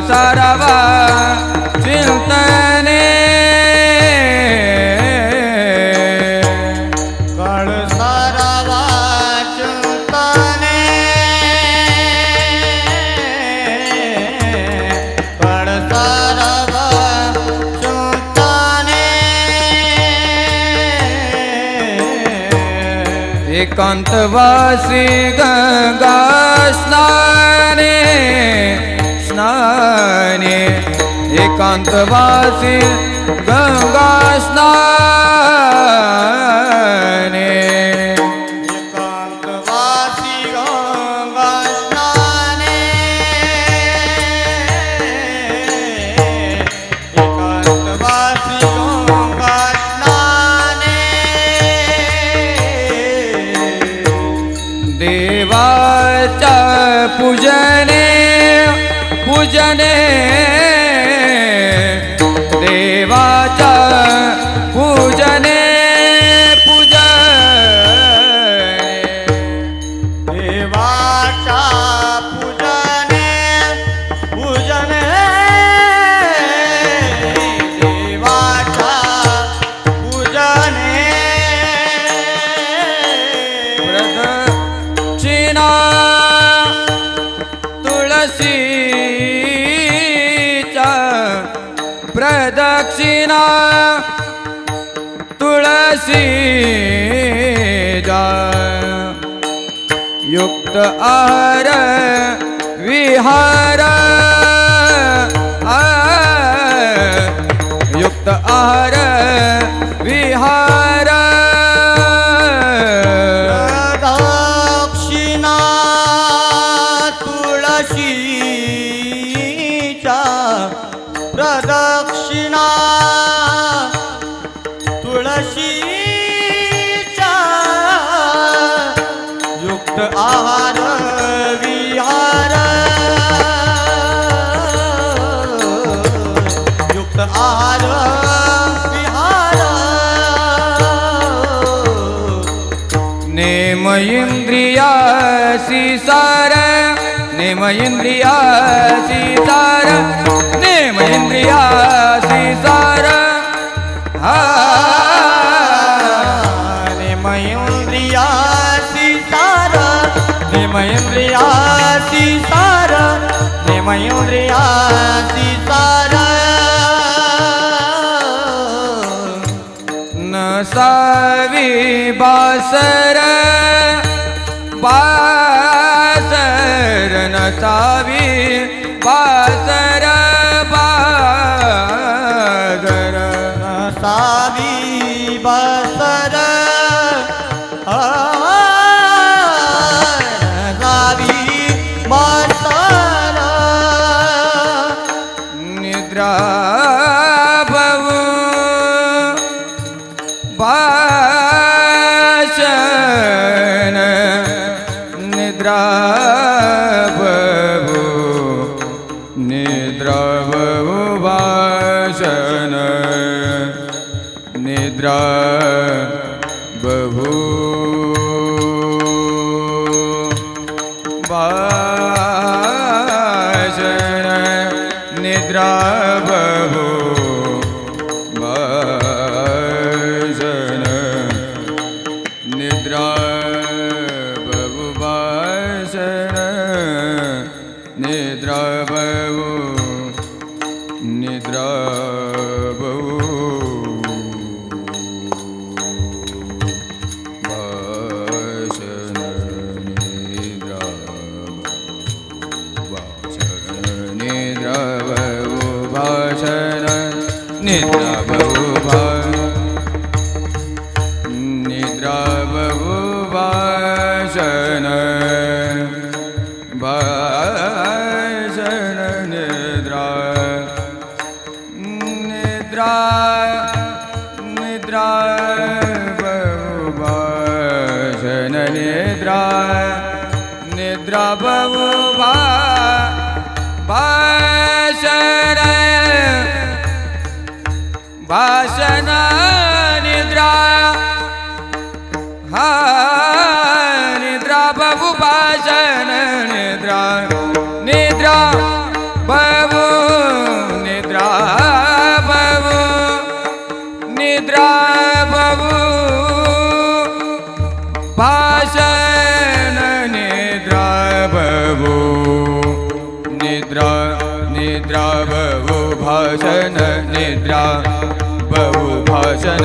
सारावा चिंतने। काळ सारावा चिंतने। काळ सारावा चिंतने। एकांतवासी गंगा स्नाने। स्नाने एकांतवासी गंगा स्नान प्रदक्षिणा तुळशीच्या प्रदक्षिणा तुळशीच्या युक्त आहार विहार युक्त आहार युक्त आहार विहार. युक्त आहार विहार. नेम इंद्रियासी सार नेम इंद्रियासी सार नेम इंद्रिया निमयन्द्रियासि सार न सावी बासर बा निद्रा निद्रा बहुभाषण निद्रा बहुभाषण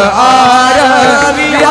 आरविया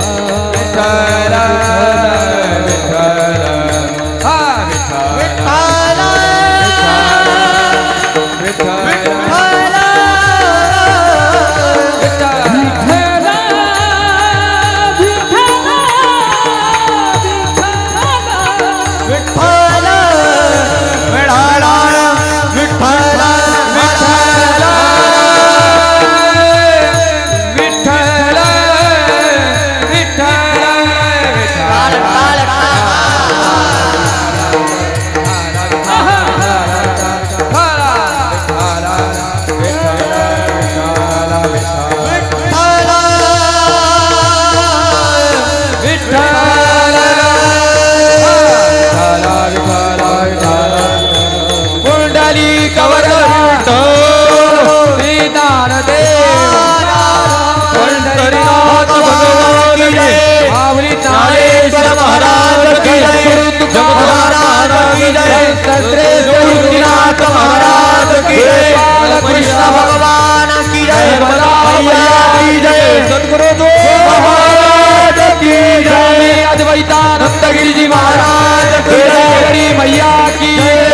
दत्तात्रय गुरुनाथ महाराज की जय। कृष्ण भगवान की जय। भैया की जय। सदगुरु दो महाराज की जय। अद्वैतानंद गिरिजी महाराज की जय। मैया की जय।